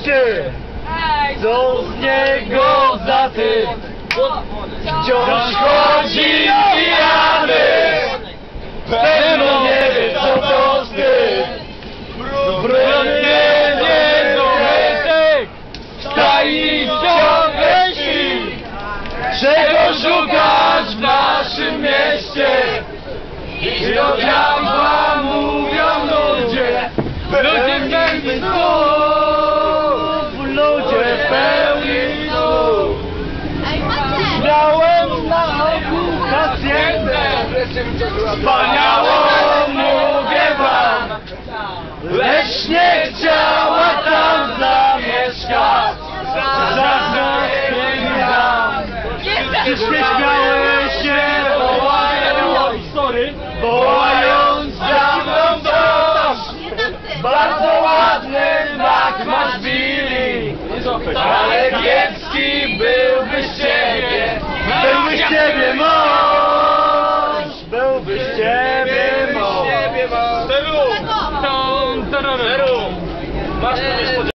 goście, co z niego za tym? Wciąż chodzi pijany, pewno nie wie co to wstyd. Brudnie nie dometek, stai ciągle śpi. Czego szukasz w naszym mieście? I do diabła mówią ludzie, ludzie pełni wspaniałą mówię wam, lecz nie chciała tam zamieszkać, żadna pieniądza. Wszystkie śmiały się wołając, sorry, wołając za mną dom. Nie tam ty! Bardzo ładny mak masz Billy, gosto do